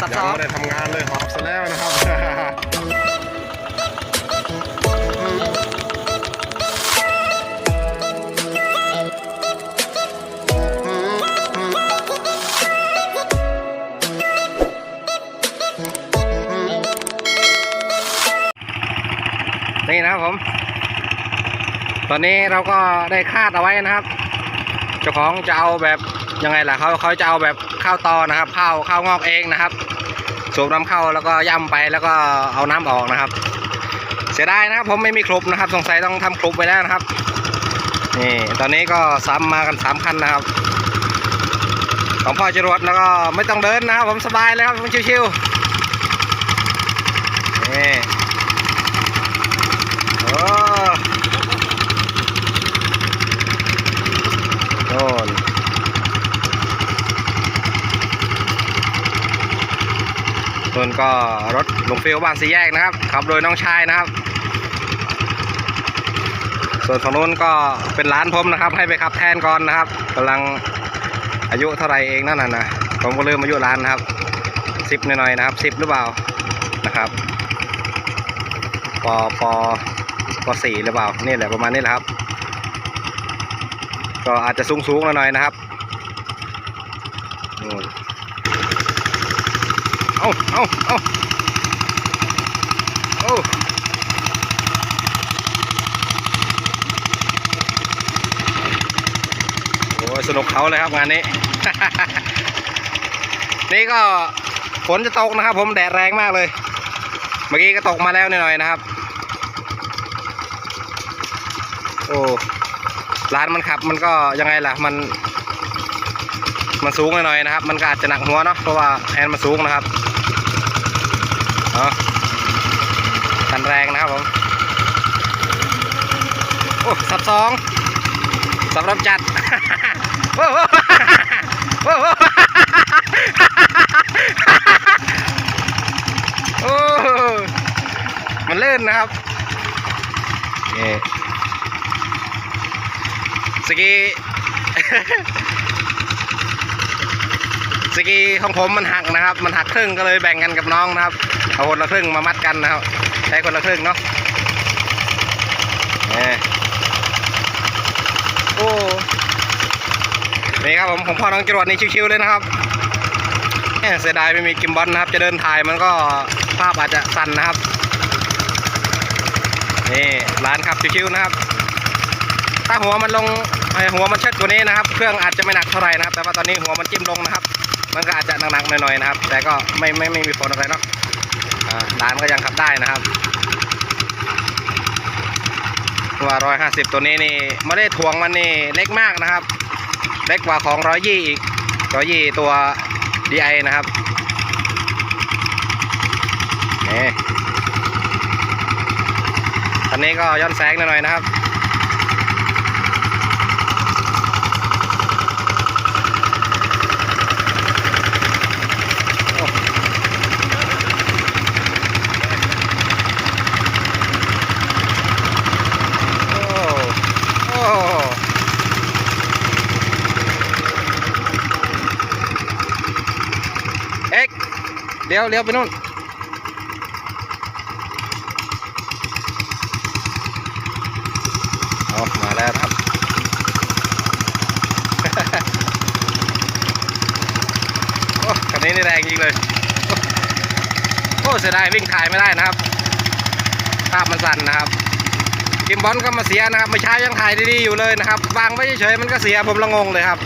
สองไม่ได้ทำงานเลยหอบซะแล้วนะครับ นี่นะครับผม ตอนนี้เราก็ได้คาดเอาไว้นะครับ เจ้าของจะเอาแบบยังไงล่ะเขาเขาจะเอาแบบข้าวตอนะครับข้าวข้าวงอกเองนะครับ สูบน้ำเข้าแล้วก็ย่ำไปแล้วก็เอาน้ำออกนะครับ เสียดายนะครับผมไม่มีครบนะครับ สงสัยต้องทำครบไปแล้วนะครับนี่ตอนนี้ก็ซ้ำมากันสามคันนะครับของพ่อจรวดแล้วก็ไม่ต้องเดินนะครับผมสบายเลยครับผมชิวๆนี่โอ้โน่นส่วน ก็รถหลวงฟิวบ้านสีแยกนะครับขับโดยน้องชายนะครับ ส่วนฝั่งนู้นก็เป็นร้านผมนะครับ ให้ไปขับแทนก่อนนะครับกำลังอายุเท่าไรเองนั่นน่ะนะผมก็ลืมอายุร้านนะครับสิบหน่อยๆนะครับสิบหรือเปล่านะครับปปปสี่หรือเปล่านี่แหละประมาณนี้แหละครับ ก็อาจจะสูงๆหน่อยๆนะครับนู่น เอาเอาเอาโอ้ยสนุกเขาเลยครับงานนี้ นี่ก็ฝนจะตกนะครับ ผมแดดแรงมากเลย เมื่อกี้ก็ตกมาแล้วนิดหน่อยนะครับ โอ้ร้านมันขับมันก็ยังไงล่ะมัน มันสูงหน่อยนะครับ มันก็อาจจะหนักหัวเนาะเพราะว่าแอนมันสูงนะครับ เนาะกันแรงนะครับผม โอ้สับสองสำหรับจัดโอ้โหโอ้โหโอ้มันเลื่นนะครับนี่สกีสกีของผมมันหักนะครับ มันหักครึ่งก็เลยแบ่งกันกับน้องนะครับ เอาคนละครึ่งมามัดกันนะครับ ใช้คนละครึ่งเนาะนี่โอ้นี่ครับผมของพ่อน้องจรวดนี่ชิวๆเลยนะครับแหม่เสียดายไม่มีกิมบอลนะครับ จะเดินถ่ายมันก็ภาพอาจจะสั่นนะครับนี่ร้านขับชิวๆนะครับ ถ้าหัวมันลงไอหัวมันเชิดกว่านี้นะครับ เครื่องอาจจะไม่หนักเท่าไหร่นะครับ แต่ว่าตอนนี้หัวมันจิ้มลงนะครับ มันก็อาจจะหนักๆหน่อยๆนะครับ แต่ก็ไม่ไม่ไม่มีผลอะไรเนาะ ร้านก็ยังขับได้นะครับว่าร้อยห้าสิบตัวนี้นี่ไม่ได้ถ่วงมันนี่เล็กมากนะครับ เล็กกว่าของร้อยยี่อีกร้อยยี่ตัว DI นะครับนี่คันนี้ก็ย้อนแสงหน่อยนะครับ โอ้โอ้เอ็ก เลี้ยวเลี้ยวไปนู่นเอามาแล้วครับ โอ้คันนี้นี่แรงจริงเลยโอ้โอ้เสียดายวิ่งถ่ายไม่ได้นะครับ ภาพมันสั่นนะครับกิมบอลก็มาเสียนะครับไม่ใช้ยังถ่ายดีๆอยู่เลยนะครับ วางไว้เฉยๆมันก็เสียผมละงงเลยครับ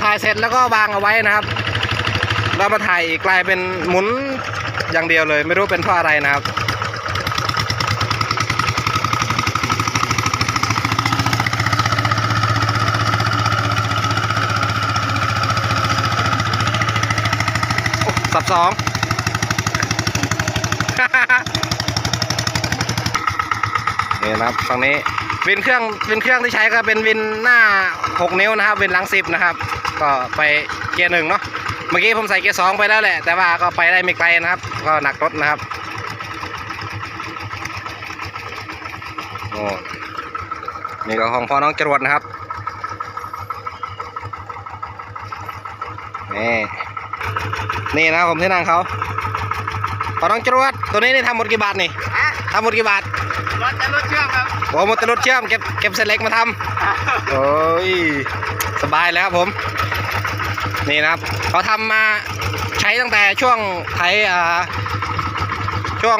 ถ่ายเสร็จแล้วก็วางเอาไว้นะครับ เรามาถ่ายอีกกลายเป็นหมุนอย่างเดียวเลย ไม่รู้เป็นเพราะอะไรนะครับสับสองนี่นะครับฝั่งนี้วินเครื่องวินเครื่องที่ใช้ก็เป็นวินหน้า 6 นิ้วนะครับวินหลัง10นะครับ ก็ไปเกียร์หนึ่งเนาะ เมื่อกี้ผมใส่เกียร์สองไปแล้วแหละ แต่ว่าก็ไปได้ไม่ไกลนะครับ ก็หนักรถนะครับโอ้นี่ก็ของพ่อน้องจรวดนะครับนี่นี่นะครับผมที่นั่งเขาตอนน้องจรวดตัวนี้นี่ทำหมดกี่บาทนี่ทำหมดกี่บาทรถจะรถเชื่อมครับโอ้หมดแต่รถเชื่อมเก็บเก็บเศษเหล็กมาทำโอ้ยสบายแล้วครับผม นี่นะครับเขาทำมาใช้ตั้งแต่ช่วงไถอ่าช่วง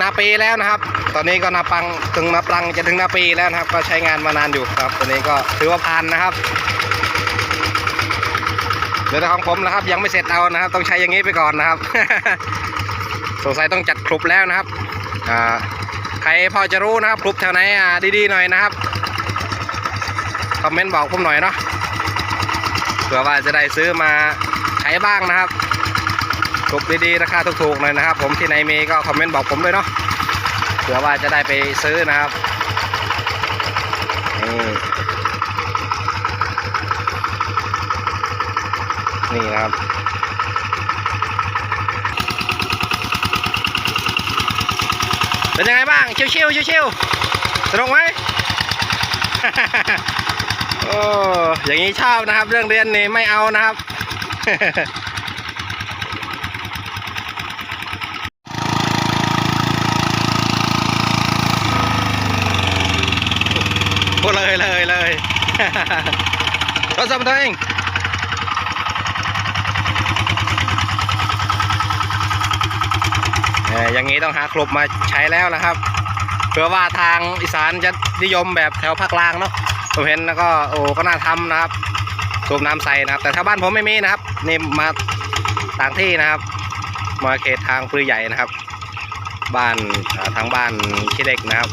นาปีแล้วนะครับ ตอนนี้ก็นาปังถึงนาปังจะถึงนาปีแล้วนะครับ ก็ใช้งานมานานอยู่ครับตัวนี้ก็ถือว่าผ่านนะครับเดี๋ยวของผมนะครับ ยังไม่เสร็จเอานะครับ ต้องใช้อย่างนี้ไปก่อนนะครับ สงสัยต้องจัดครุบแล้วนะครับใครพอจะรู้นะครับครุบแถวไหนดีๆหน่อยนะครับคอมเมนต์บอกผมหน่อยเนาะ เผื่อว่าจะได้ซื้อมาใช้บ้างนะครับครุบดีๆราคาถูกๆหน่อยนะครับ ผมที่ไหนมีก็คอมเมนต์บอกผมด้วยเนาะเผื่อว่าจะได้ไปซื้อนะครับนี่นี่นะครับเป็นยังไงบ้าง ชิวๆชิวๆสนุกไหม โอ้อย่างนี้ชอบนะครับ เรื่องเรียนนี่ไม่เอานะครับพูดเลยเลยเลยรถสัมตัวเองอย่างนี้ต้องหาครบมาใช้แล้วนะครับเผื่อว่าทางอีสานจะนิยมแบบแถวภาคกลางเนาะ ผมเห็นแล้วก็โอ้ก็น่าทำนะครับ สูบน้ำใส่นะครับ แต่ถ้าบ้านผมไม่มีนะครับนี่มาต่างที่นะครับ มาเขตทางปลือใหญ่นะครับ บ้านทางบ้านขี้เหล็กนะครับ